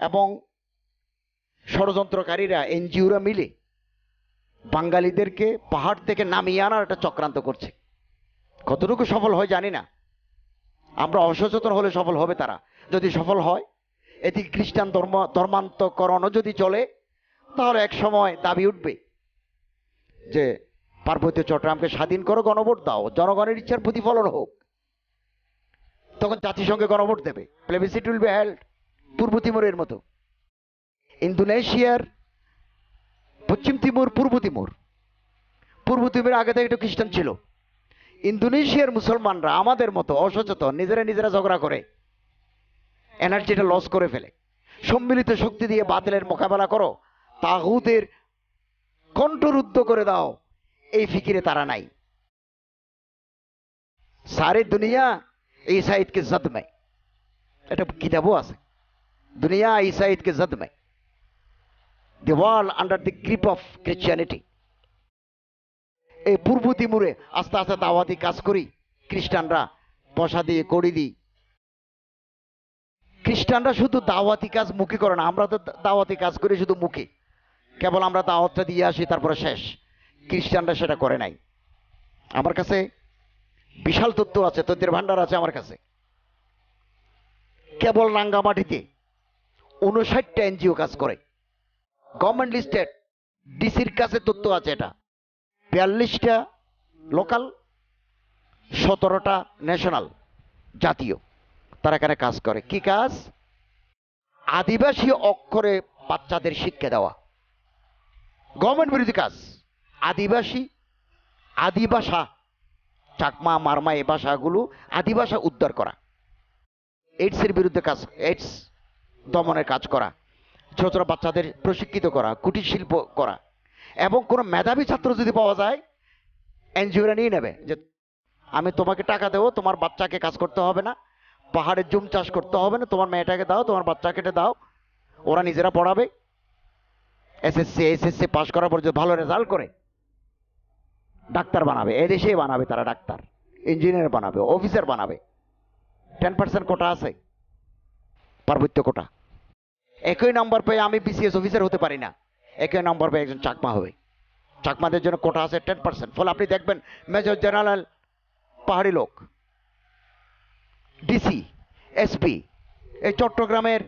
এবং ষড়যন্ত্রকারীরা এনজিওরা মিলে বাঙালিদেরকে পাহাড় থেকে নামিয়ে আনার একটা চক্রান্ত করছে। কতটুকু সফল হয় জানি না। আমরা অসচেতন হলে সফল হবে তারা। যদি সফল হয় এটি খ্রিস্টান ধর্ম, ধর্মান্তকরণও যদি চলে, তাহলে এক সময় দাবি উঠবে যে পার্বত্য চট্টগ্রামকে স্বাধীন করো, গণভোট দাও। জনগণের ইচ্ছার প্রতিফলন হোক। তখন জাতিসংঘে গণভোট দেবে। প্লেবিসিট উইল বি হেল্ড পূর্ব তিমুরের মতো। ইন্দোনেশিয়ার পশ্চিম তিমুর, পূর্ব তিমুর। পূর্ব তিমুর আগে থেকে একটু খ্রিস্টান ছিল। ইন্দোনেশিয়ার মুসলমানরা আমাদের মতো অসচেতন, নিজেরা নিজেরা ঝগড়া করে, এনার্জিটা লস করে ফেলে। সম্মিলিত শক্তি দিয়ে বাতিলের মোকাবেলা করো। তাগুদের কণ্ঠরুদ্ধ করে দাও। এই ফিকিরে তারা নাই। সারে দুনিয়া এই সাইদকে জদ মে এটা কিতাবও আছে। দুনিয়া এই সাইদকে জদ মে the world under the grip of Christianity এই পূর্ব তিমুরে আস্তে আস্তে দাওয়াতি কাজ করি, খ্রিস্টানরা পয়সা দিয়ে করি দিই খ্রিস্টানরা শুধু দাওয়াতি কাজ মুখে করে না, আমরা তো দাওয়াতি কাজ করি শুধু মুখে। কেবল আমরা দাওয়াতটা দিয়ে আসি, তারপরে শেষ। খ্রিস্টানরা সেটা করে নাই। আমার কাছে বিশাল তথ্য আছে, তথ্যের ভান্ডার আছে আমার কাছে। কেবল রাঙ্গামাটিতে উনষাটটা এনজিও কাজ করে। গভর্নমেন্ট লিস্টেড ডিসির কাছে তথ্য আছে এটা। বিয়াল্লিশটা লোকাল, সতেরোটা ন্যাশনাল, জাতীয়। তারা এখানে কাজ করে। কি কাজ? আদিবাসী অক্ষরে বাচ্চাদের শিক্ষা দেওয়া। গভর্নমেন্ট বিরোধী কাজ। আদিবাসী আদিভাষা চাকমা, মারমা, এ ভাষাগুলো আদিভাষা উদ্ধার করা। এইডসের বিরুদ্ধে কাজ এইডস দমনের কাজ করা, ছোট ছোট বাচ্চাদের প্রশিক্ষিত করা, কুটির শিল্প করা, এবং কোনো মেধাবী ছাত্র যদি পাওয়া যায় এনজিওরা নিয়ে নেবে যে, আমি তোমাকে টাকা দেবো, তোমার বাচ্চাকে কাজ করতে হবে না পাহাড়ের জুম চাষ করতে হবে না, তোমার মেয়েটাকে দাও, তোমার বাচ্চাকে দাও, ওরা নিজেরা পড়াবে। এসএসসি এসএসসি পাশ করার পর যদি ভালো রেজাল্ট করে ডাক্তার বানাবে, এদেশেই বানাবে তারা ডাক্তার ইঞ্জিনিয়ার বানাবে অফিসার বানাবে। টেন পার্সেন্ট কোটা আছে, পার্বত্য কোটা একই নম্বর পেয়ে আমি বিসিএস অফিসার হতে পারি না, একই নম্বর পেয়ে একজন চাকমা হবে। চাকমাদের জন্য কোটা আছে টেন পার্সেন্ট ফলে আপনি দেখবেন মেজর জেনারেল পাহাড়ি লোক ডিসি এসপি এই চট্টগ্রামের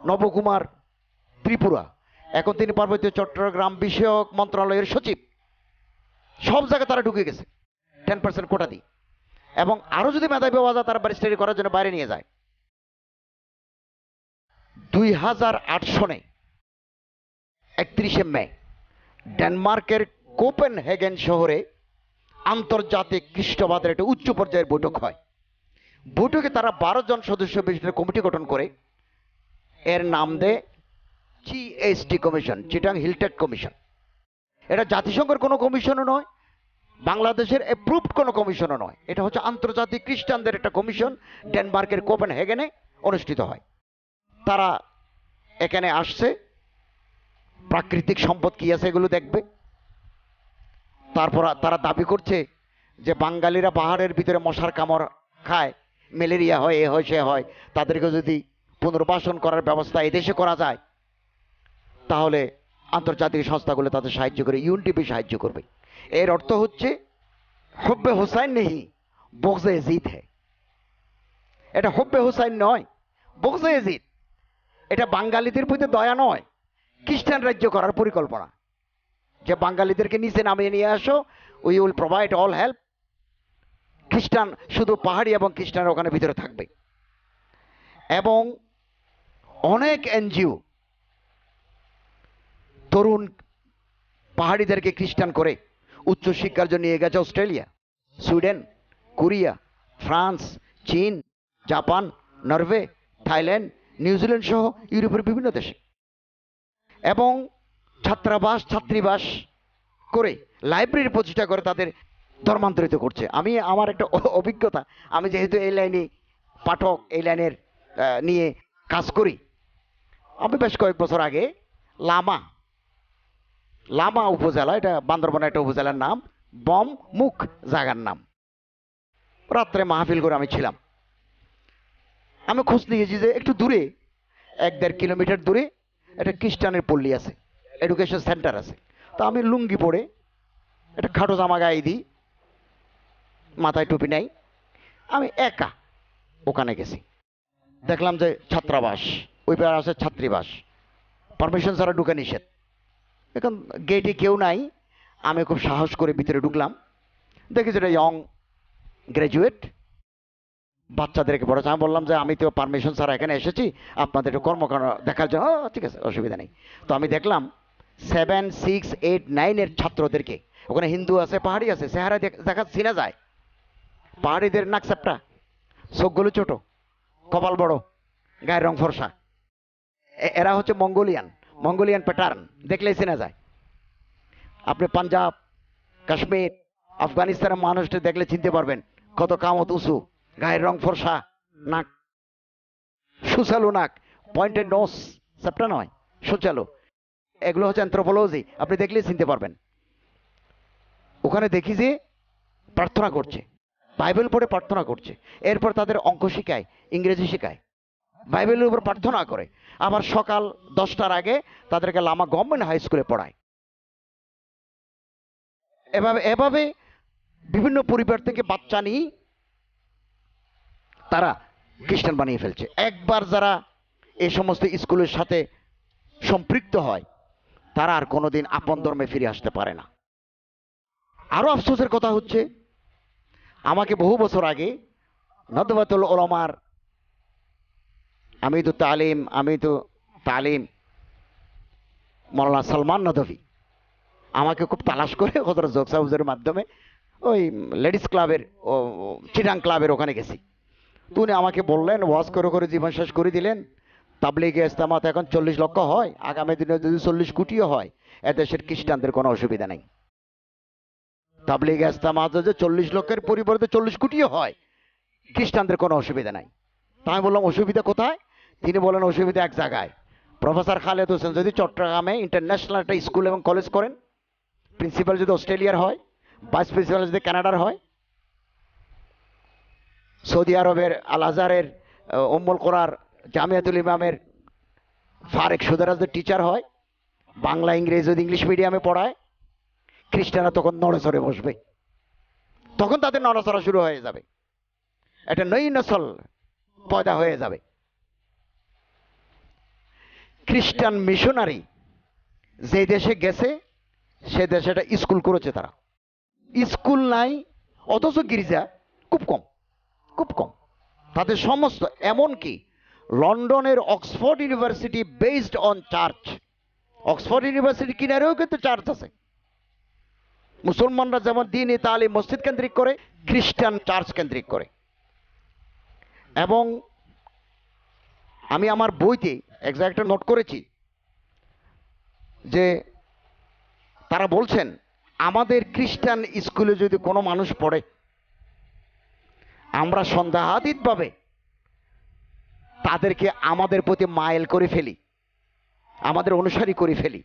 নবকুমার ত্রিপুরা। এখন তিনি পার্বত্য চট্টগ্রাম বিষয়ক মন্ত্রণালয়ের সচিব। সব জায়গায় তারা ঢুকে গেছে। টেন পার্সেন্ট কোটা দিয়ে। এবং আরও যদি মেধাবী পাওয়া যায়, তারা ব্যারিস্টারি করার জন্য বাইরে নিয়ে যায়। দুই হাজার আট সনে একত্রিশে মে। ডেনমার্কের কোপেন হেগেন শহরে আন্তর্জাতিক খ্রিস্টবাদের একটা উচ্চ পর্যায়ের বৈঠক হয়। বৈঠকে তারা বারো জন সদস্য বিশিষ্ট কমিটি গঠন করে। এর নাম দেয় GST commission, Chittagong hill tracts commission. এটা জাতিসংঘের কোনো কমিশনও নয়, বাংলাদেশের অ্যাপ্রুভড কোনো কমিশনও নয়। এটা হচ্ছে আন্তর্জাতিক খ্রিস্টানদের একটা কমিশন, ডেনমার্কের কোপেন হেগেনে অনুষ্ঠিত হয়। তারা এখানে আসছে, প্রাকৃতিক সম্পদ কি আছে এগুলো দেখবে। তারপর তারা দাবি করছে যে বাঙালিরা পাহাড়ের ভিতরে মশার কামড় খায়, ম্যালেরিয়া হয়, এ হয়, সে হয়, তাদেরকে যদি পুনর্বাসন করার ব্যবস্থা এদেশে করা যায়, তাহলে আন্তর্জাতিক সংস্থাগুলো তাদের সাহায্য করে ইউনটিপি সাহায্য করবে। এর অর্থ হচ্ছে, হব্বে হোসাইন নেই বগজে এজিদ হ্যাঁ এটা হব্বে হোসাইন নয়, বগজে এজিদ এটা বাঙালিদের প্রতি দয়া নয়, খ্রিস্টান রাজ্য করার পরিকল্পনা। যে বাঙালিদেরকে নিচে নামিয়ে নিয়ে আসো we will provide all help খ্রিস্টান শুধু পাহাড়ি এবং খ্রিস্টান ওখানে ভিতরে থাকবে। এবং অনেক এনজিও তরুণ পাহাড়িদেরকে খ্রিস্টান করে উচ্চশিক্ষার জন্য নিয়ে গেছে অস্ট্রেলিয়া, সুইডেন, কোরিয়া, ফ্রান্স, চীন, Japan, Norway, Thailand, New Zealand সহ ইউরোপের বিভিন্ন দেশে। এবং ছাত্রাবাস, ছাত্রীবাস করে লাইব্রেরি প্রতিষ্ঠা করে তাদের ধর্মান্তরিত করছে। আমি আমার একটা অভিজ্ঞতা, আমি যেহেতু এই লাইনে পাঠক, এই লাইনের নিয়ে কাজ করি, আমি বেশ কয়েক বছর আগে লামা লামা উপজেলা, এটা বান্দরবান একটা উপজেলার নাম, বম মুখ জাগার নাম। রাত্রে মাহফিল করে আমি ছিলাম। আমি খোঁজ নিয়েছি যে একটু দূরে, এক দেড় কিলোমিটার দূরে একটা খ্রিস্টানের পল্লী আছে এডুকেশন সেন্টার আছে। তো আমি লুঙ্গি পরে একটা খাটো জামা গায়ে দিই, মাথায় টুপি নাই, আমি একা ওখানে গেছি। দেখলাম যে ছাত্রাবাস, ওই পারে আছে ছাত্রীবাস। পারমিশন ছাড়া ঢুকে নিষেধ। এখন গেটে কেউ নাই। আমি খুব সাহস করে ভিতরে ঢুকলাম। দেখি যেটা ইয়ং গ্র্যাজুয়েট বাচ্চাদেরকে বড় আমি বললাম যে, আমি তো পারমিশন ছাড়া এখানে এসেছি। আপনাদের একটু কর্মকাণ্ড দেখার জন্য। ঠিক আছে, অসুবিধা নেই। তো আমি দেখলাম সেভেন সিক্স এইট নাইনের ছাত্রদেরকে। ওখানে হিন্দু আছে, পাহাড়ি আছে, চেহারা দেখ- চিনা যায়। পাহাড়িদের নাক চাপটা চোখগুলো ছোট, কপাল বড়, গায়ের রং ফর্সা। এরা হচ্ছে মঙ্গোলিয়ান। মঙ্গোলিয়ান প্যাটার্ন দেখলেই চেনা যায়। আপনি পাঞ্জাব, কাশ্মীর, আফগানিস্তানের মানুষটা দেখলে চিনতে পারবেন কত কামত উঁচু, গায়ের রং ফর্সা, নাক সুচালু নাক পয়েন্টেড নোস সবটা নয়, সুচালু। এগুলো হচ্ছে অ্যান্থ্রোপোলজি আপনি দেখলেই চিনতে পারবেন। ওখানে দেখি যে প্রার্থনা করছে, বাইবেল পড়ে প্রার্থনা করছে, এরপর তাদের অঙ্ক শেখায়, ইংরেজি শেখায়। বাইবেলের উপর প্রার্থনা করে। আবার সকাল দশটার আগে তাদেরকে লামা গভর্নমেন্ট হাই স্কুলে পড়ায়। এভাবে এভাবে বিভিন্ন পরিবার থেকে বাচ্চা নিয়ে তারা খ্রিস্টান বানিয়ে ফেলছে। একবার যারা এই সমস্ত স্কুলের সাথে সম্পৃক্ত হয়, তারা আর কোনোদিন আপন ধর্মে ফিরে আসতে পারে না। আরও আফসোসের কথা হচ্ছে, আমাকে বহু বছর আগে নদবাতুল ওলমার আমি তো তালিম আমি তো তালিম। মৌলানা সালমান নদভি। আমাকে খুব তালাশ করে হজরত জোকসা হুজুরের মাধ্যমে ওই লেডিস ক্লাবের ও চিটাং ক্লাবের ওখানে গেছি। তো উনি আমাকে বললেন, ওয়াজ করে করে জীবন শেষ করে দিলেন। তাবলিগে ইস্তামাত এখন চল্লিশ লক্ষ হয়, আগামী দিনে যদি চল্লিশ কোটিও হয়, এদেশের খ্রিস্টানদের কোনো অসুবিধা নেই। তাবলিগে ইস্তামাত যদি চল্লিশ লক্ষের পরিবর্তে চল্লিশ কোটিও হয়, খ্রিস্টানদের কোনো অসুবিধা নাই। তা আমি বললাম, অসুবিধা কোথায়? তিনি বলেন অসুবিধা এক জায়গায়। প্রফেসর খালেদ হোসেন, যদি চট্টগ্রামে ইন্টারন্যাশনাল একটা স্কুল এবং কলেজ করেন প্রিন্সিপাল যদি অস্ট্রেলিয়ার হয় ভাইস প্রিন্সিপাল যদি কানাডার হয়, সৌদি আরবের আল আজহারের অম্বল কোরার, জামিয়াতুল ইমামের ফারেক সুদারাজদের টিচার হয়, বাংলা, ইংরেজি যদি ইংলিশ মিডিয়ামে পড়ায়, খ্রিস্টানরা তখন নড়েচড়ে বসবে। তখন তাদের নড়াচড়া শুরু হয়ে যাবে। একটা নই নসল পয়দা হয়ে যাবে। খ্রিস্টান মিশনারি যে দেশে গেছে, সে দেশে একটা স্কুল করেছে তারা। স্কুল নাই, অথচ গির্জা খুব কম খুব কম। তাদের সমস্ত, এমনকি লন্ডনের Oxford university based on church Oxford university কিনারেও কিন্তু চার্চ আছে। মুসলমানরা যেমন দিন তালি মসজিদ কেন্দ্রিক করে, খ্রিস্টান চার্চ কেন্দ্রিক করে। এবং আমি আমার বইতে একটা নোট করেছি যে তারা বলছেন, আমাদের খ্রিস্টান স্কুলে যদি কোনো মানুষ পড়ে, আমরা সন্দেহাতীতভাবে তাদেরকে আমাদের প্রতি মাইল করে ফেলি, আমাদের অনুসারী করে ফেলি।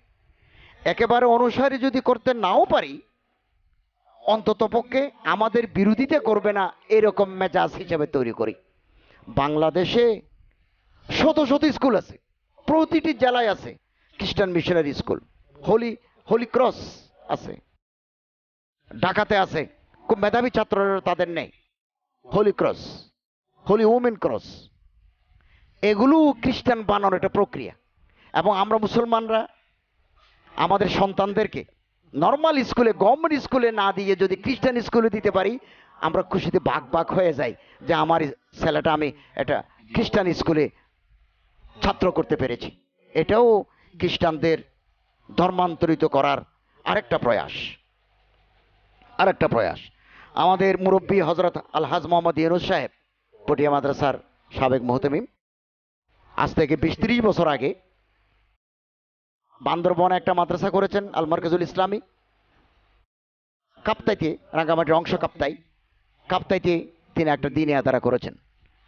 একেবারে অনুসারী যদি করতে নাও পারি, অন্তত পক্ষে আমাদের বিরোধিতা করবে না, এরকম মেজাজ হিসেবে তৈরি করি। বাংলাদেশে শত শত স্কুল আছে। প্রতিটি জেলায় আছে খ্রিস্টান missionary school. Holy holy cross আছে। ঢাকাতে আছে। খুব মেধাবী ছাত্ররা তাদের নেই। Holy cross, holy women cross. এগুলো খ্রিস্টান বানানোর একটা প্রক্রিয়া। এবং আমরা মুসলমানরা, আমাদের সন্তানদেরকে নর্মাল স্কুলে গভর্নমেন্ট স্কুলে না দিয়ে যদি খ্রিস্টান স্কুলে দিতে পারি, আমরা খুশিতে বাঘ বাঘ হয়ে যাই যে আমার ছেলেটা আমি একটা খ্রিস্টান স্কুলে ছাত্র করতে পেরেছি। এটাও খ্রিস্টানদের ধর্মান্তরিত করার আরেকটা প্রয়াস। আরেকটা প্রয়াস। আমাদের মুরব্বী হজরত আলহাজ মোহাম্মদ ইউনুস সাহেব, পটিয়া মাদ্রাসার সাবেক মোহতমিম, আজ থেকে বিশ ত্রিশ বছর আগে বান্দরবনে একটা মাদ্রাসা করেছেন আল ইসলামী। কাপ্তাইতে, রাঙ্গামাটির অংশ কাপ্তাই। কাপ্তাইতে তিনি একটা দিনে আদারা করেছেন।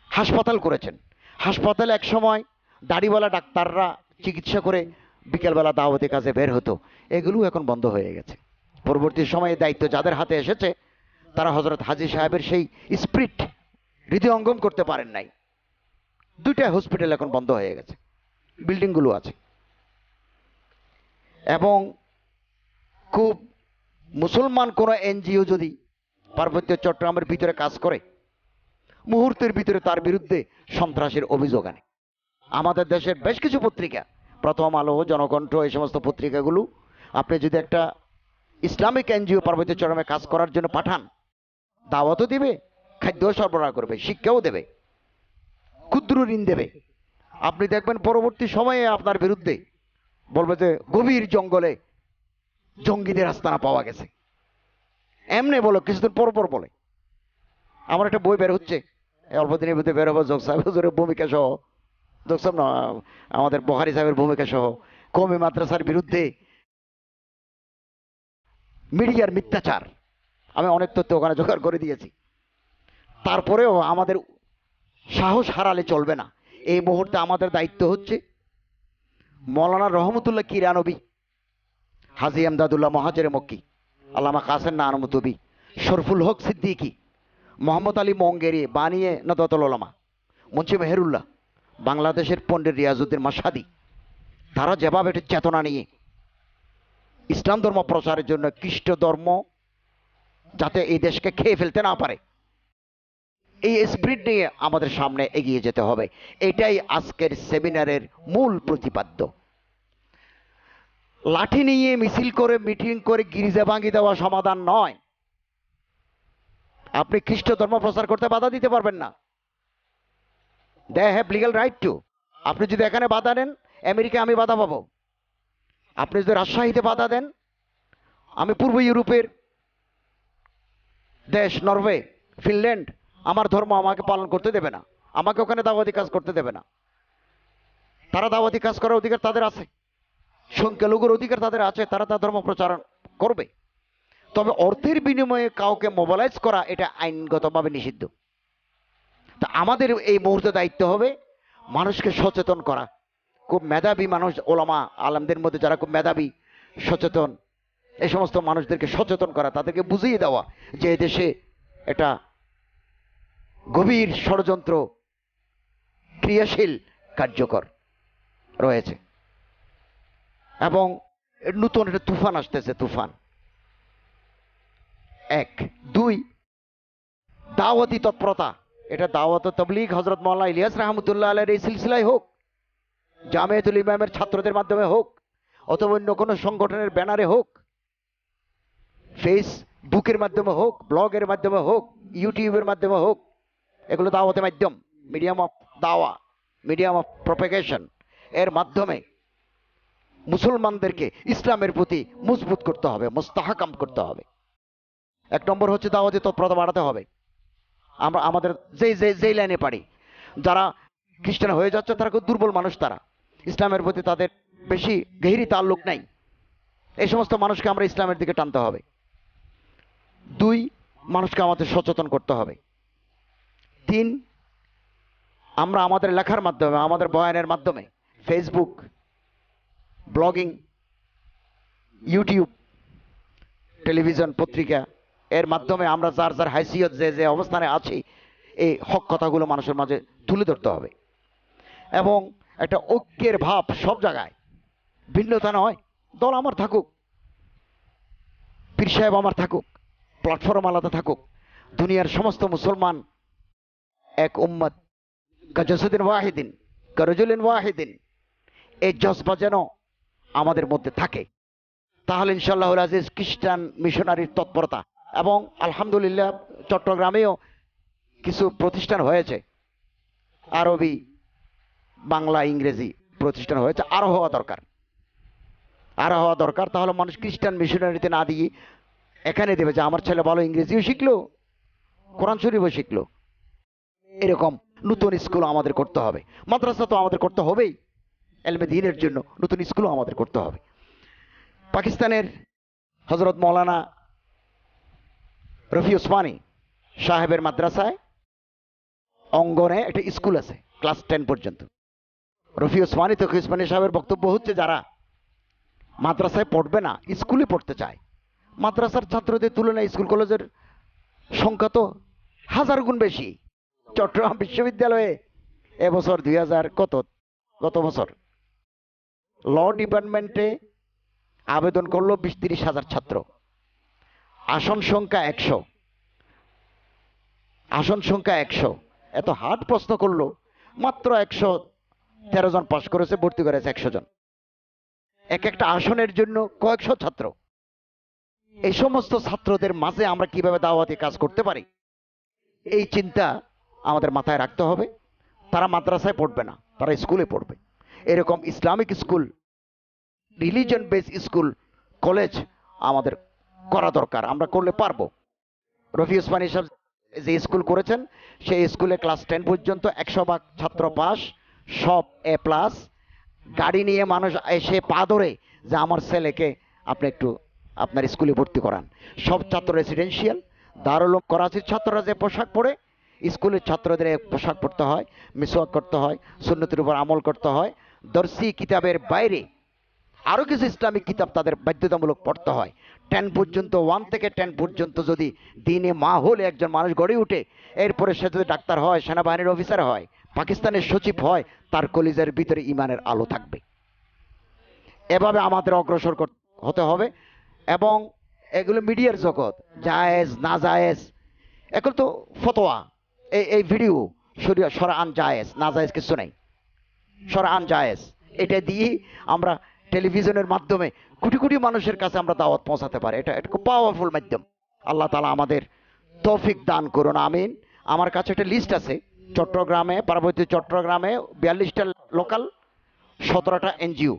হাসপাতাল করেছেন। হাসপাতালে এক সময় দাড়িওয়ালা ডাক্তাররা চিকিৎসা করে বিকেলবেলা দাওয়াতি কাজে বের হতো। এগুলো এখন বন্ধ হয়ে গেছে। পরবর্তী সময়ে দায়িত্ব যাদের হাতে এসেছে, তারা হজরত হাজি সাহেবের সেই স্প্রিট হৃদয়ঙ্গম করতে পারেন নাই। দুইটা হসপিটাল এখন বন্ধ হয়ে গেছে। বিল্ডিংগুলো আছে। এবং খুব মুসলমান কোনো এনজিও যদি পার্বত্য চট্টগ্রামের ভিতরে কাজ করে, মুহূর্তের ভিতরে তার বিরুদ্ধে সন্ত্রাসের অভিযোগ আনে। আমাদের দেশের বেশ কিছু পত্রিকা। প্রথম আলো, জনকণ্ঠ, এই সমস্ত পত্রিকাগুলো আপনি যদি একটা ইসলামিক এনজিও পার্বত্য চরমে কাজ করার জন্য পাঠান, দাওয়াতও দিবে খাদ্য সরবরাহ করবে, শিক্ষাও দেবে, ক্ষুদ্র ঋণ দেবে। আপনি দেখবেন পরবর্তী সময়ে আপনার বিরুদ্ধে বলবে যে গভীর জঙ্গলে জঙ্গিদের আস্তানা পাওয়া গেছে। এমনি বলো, কিছুদিন পর পর বলে। আমার একটা বই বের হচ্ছে অল্প দিনের বের হব যোগ সাহেব ভূমিকা সহ। সাহেব না, আমাদের বহারি সাহেবের ভূমিকা সহ কমি মাদ্রাসার বিরুদ্ধে মিডিয়ার মিথ্যাচার। আমি অনেক তথ্য ওখানে জোগাড় করে দিয়েছি। তারপরেও আমাদের সাহস হারালে চলবে না। এই মুহূর্তে আমাদের দায়িত্ব হচ্ছে মৌলানা রহমতুল্লাহ কিরানবী, হাজি আমদাদুল্লাহ মহাজের মক্কি, আল্লামা কাসেন নানমতুবি, শরফুল হক সিদ্দিকি, মোহাম্মদ আলী মঙ্গেরি, বানিয়ে নদাতুল মুন্সি মেহেরুল্লাহ। বাংলাদেশের পণ্ডিত রিয়াজউদ্দিন মাসাদি, তারা যেভাবে একটা চেতনা নিয়ে ইসলাম ধর্ম প্রচারের জন্য খ্রিস্ট ধর্ম যাতে এই দেশকে খেয়ে ফেলতে না পারে, এই স্পিরিট নিয়ে আমাদের সামনে এগিয়ে যেতে হবে। এটাই আজকের সেমিনারের মূল প্রতিপাদ্য। লাঠি নিয়ে মিছিল করে, মিটিং করে গিরিজা ভাঙি দেওয়া সমাধান নয়। আপনি খ্রিস্ট ধর্ম প্রচার করতে বাধা দিতে পারবেন না। They have legal right to আপনি যদি এখানে বাধা দেন আমেরিকা আমি বাধা পাবো। আপনি যদি রাজশাহীতে বাধা দেন, আমি পূর্ব ইউরোপের দেশ, নরওয়ে, ফিনল্যান্ড, আমার ধর্ম আমাকে পালন করতে দেবে না। আমাকে ওখানে দাওয়াতি কাজ করতে দেবে না। তারা দাওয়াতি কাজ করার অধিকার তাদের আছে। সংখ্যালঘুর অধিকার তাদের আছে, তারা তার ধর্ম প্রচারণ করবে। তবে অর্থের বিনিময়ে কাউকে মোবালাইজ করা এটা আইনগতভাবে নিষিদ্ধ। তা আমাদের এই মুহূর্তে দায়িত্ব হবে মানুষকে সচেতন করা। খুব মেধাবী মানুষ, ওলামা আলমদের মধ্যে যারা খুব মেধাবী, সচেতন। এই সমস্ত মানুষদেরকে সচেতন করা, তাদেরকে বুঝিয়ে দেওয়া যে দেশে এটা গভীর ষড়যন্ত্র ক্রিয়াশীল কার্যকর রয়েছে। এবং নতুন একটা তুফান আসতেছে, তুফান। এক। দুই, দাওয়াতি তৎপরতা। এটা দাওয়াত তবলিগ হজরত মোল্লা ইলিয়াস রহমতুল্লাহ আলের এই সিলসিলায় হোক জামেতুল ইমামের ছাত্রদের মাধ্যমে হোক, অথবা অন্য কোনো সংগঠনের ব্যানারে হোক, ফেসবুকের মাধ্যমে হোক, ব্লগের মাধ্যমে হোক, ইউটিউবের মাধ্যমে হোক, এগুলো দাওয়াতের মাধ্যম, মিডিয়াম অফ দাওয়া, মিডিয়াম অফ প্রপেগেশন, এর মাধ্যমে মুসলমানদেরকে ইসলামের প্রতি মজবুত করতে হবে, মোস্তাহাকাম করতে হবে। এক নম্বর হচ্ছে দাওয়াতে তৎপরতা বাড়াতে হবে। আমরা আমাদের যেই যে যেই লাইনে পারি। যারা খ্রিস্টান হয়ে যাচ্ছে, তারা খুব দুর্বল মানুষ তারা। ইসলামের প্রতি তাদের বেশি গহিরি তাল্লুক নাই। এই সমস্ত মানুষকে আমরা ইসলামের দিকে টানতে হবে। দুই, মানুষকে আমাদের সচেতন করতে হবে। তিন, আমরা আমাদের লেখার মাধ্যমে, আমাদের বয়ানের মাধ্যমে ফেসবুক ব্লগিং ইউটিউব টেলিভিশন পত্রিকা এর মাধ্যমে আমরা যার যার হাইসিয়ত যে যে অবস্থানে আছি, এই হক কথাগুলো মানুষের মাঝে তুলে ধরতে হবে। এবং একটা ঐক্যের ভাব সব জায়গায়। ভিন্নতা নয়, দল আমার থাকুক, পীর সাহেব আমার থাকুক প্ল্যাটফর্ম আলাদা থাকুক, দুনিয়ার সমস্ত মুসলমান এক উম্মত। গজসুদ্দিন ওয়াহিদিন গরজুলিন ওয়াহিদিন, এই জজবা যেন আমাদের মধ্যে থাকে। তাহলে ইনশাল্লাহ আজিজ খ্রিস্টান মিশনারির তৎপরতা এবং আলহামদুলিল্লাহ চট্টগ্রামেও কিছু প্রতিষ্ঠান হয়েছে। আরবি, বাংলা, ইংরেজি প্রতিষ্ঠান হয়েছে। আরও হওয়া দরকার। আরও হওয়া দরকার, তাহলে মানুষ খ্রিস্টান মিশনারিতে না দিয়ে এখানে দেবে যে, আমার ছেলে ভালো ইংরেজিও শিখলো, কোরআন শরীফও শিখলো। এরকম নতুন স্কুল আমাদের করতে হবে। মাদ্রাসা তো আমাদের করতে হবেই। এলমে দিনের জন্য নতুন স্কুলও আমাদের করতে হবে। পাকিস্তানের হজরত মৌলানা রফি ওসমানী সাহেবের মাদ্রাসায় অঙ্গনে একটা স্কুল আছে, ক্লাস টেন পর্যন্ত। রফি ওসমানী তকি ওসমানী সাহেবের বক্তব্য হচ্ছে, যারা মাদ্রাসায় পড়বে না, স্কুলে পড়তে চায়, মাদ্রাসার ছাত্রদের তুলনায় স্কুল কলেজের সংখ্যা তো হাজার গুণ বেশি। চট্টগ্রাম বিশ্ববিদ্যালয়ে এবছর দুই হাজার কত? গত বছর। ল ডিপার্টমেন্টে আবেদন করল বিশ তিরিশ হাজার ছাত্র। আসন সংখ্যা একশো। আসন সংখ্যা একশো। এত হার্ড প্রশ্ন করল। মাত্র একশো তেরো জন পাশ করেছে, ভর্তি করেছে একশো জন। এক একটা আসনের জন্য কয়েকশো ছাত্র। এই সমস্ত ছাত্রদের মাঝে আমরা কীভাবে দাওয়াতি কাজ করতে পারি? এই চিন্তা আমাদের মাথায় রাখতে হবে। তারা মাদ্রাসায় পড়বে না, তারা স্কুলে পড়বে। এরকম Islamic school religion base school, college আমাদের করা দরকার, আমরা করলে পারব। রফি ওসমানী সাহেব যে স্কুল করেছেন, সেই স্কুলে ক্লাস টেন পর্যন্ত একশো ভাগ ছাত্র পাস, সব এ প্লাস গাড়ি নিয়ে মানুষ এসে পা ধরে যে আমার ছেলেকে আপনি একটু আপনার স্কুলে ভর্তি করান। সব ছাত্র রেসিডেন্সিয়াল দারুল করাচির ছাত্ররা যে পোশাক পরে, স্কুলের ছাত্রদের পোশাক পরতে হয়, মিসওয়াক করতে হয়, সুন্নতির উপর আমল করতে হয়, দর্শি কিতাবের বাইরে আরও কিছু ইসলামিক কিতাব তাদের বাধ্যতামূলক পড়তে হয়। টেন পর্যন্ত, ওয়ান থেকে টেন পর্যন্ত যদি দিনে মা হলে একজন মানুষ গড়ে উঠে, এরপরে সে যদি ডাক্তার হয়, সেনাবাহিনীর অফিসার হয়, পাকিস্তানের সচিব হয়, তার কলিজের ভিতরে ইমানের আলো থাকবে। এভাবে আমাদের অগ্রসর হতে হবে এবং এগুলো মিডিয়ার জগৎ, জায়েজ, না জায়েজ এখন তো ফতোয়া। এই এই ভিডিও সরা আন জায়েজ, না জায়েজ কিছু নেই। আন জায়েজ। এটা দিয়ে আমরা টেলিভিশনের মাধ্যমে কোটি কোটি মানুষের কাছে আমরা দাওয়াত পৌঁছাতে পারি। এটা এটা খুব পাওয়ারফুল মাধ্যম। আল্লাহ তালা আমাদের তৌফিক দান করুন, আমিন। আমার কাছে একটা লিস্ট আছে, চট্টগ্রামে, পার্বতী চট্টগ্রামে বিয়াল্লিশটা লোকাল সতেরোটা এনজিও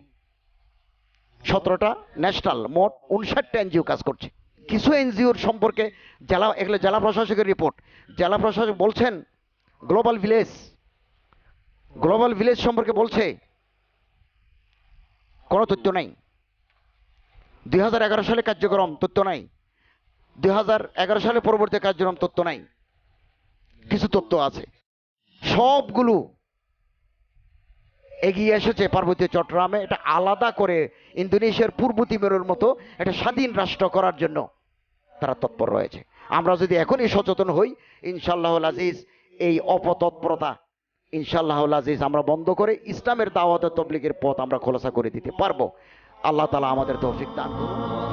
সতেরোটা ন্যাশনাল মোট উনষাটটা এনজিও কাজ করছে। কিছু এনজিওর সম্পর্কে জেলা, এগুলো জেলা প্রশাসকের রিপোর্ট জেলা প্রশাসক বলছেন গ্লোবাল ভিলেজ গ্লোবাল ভিলেজ সম্পর্কে বলছে, কোনো তথ্য নাই। দুই হাজার এগারো সালে কার্যক্রম তথ্য নাই। দুই হাজার এগারো সালে পরবর্তী কার্যক্রম তথ্য নাই। কিছু তথ্য আছে। সবগুলো এগিয়ে এসেছে পার্বতী চট্টগ্রামে। এটা আলাদা করে ইন্দোনেশিয়ার পূর্ব তিমুরের মতো একটা স্বাধীন রাষ্ট্র করার জন্য তারা তৎপর রয়েছে। আমরা যদি এখনই সচেতন হই ইনশাল্লাহ আজিজ, এই অপতৎপরতা ইনশাল্লাহ আজিজ, আমরা বন্ধ করে ইসলামের দাওয়াত তবলিগের পথ আমরা খোলাসা করে দিতে পারব। আল্লাহ তালা আমাদের তৌফিক দান করুন।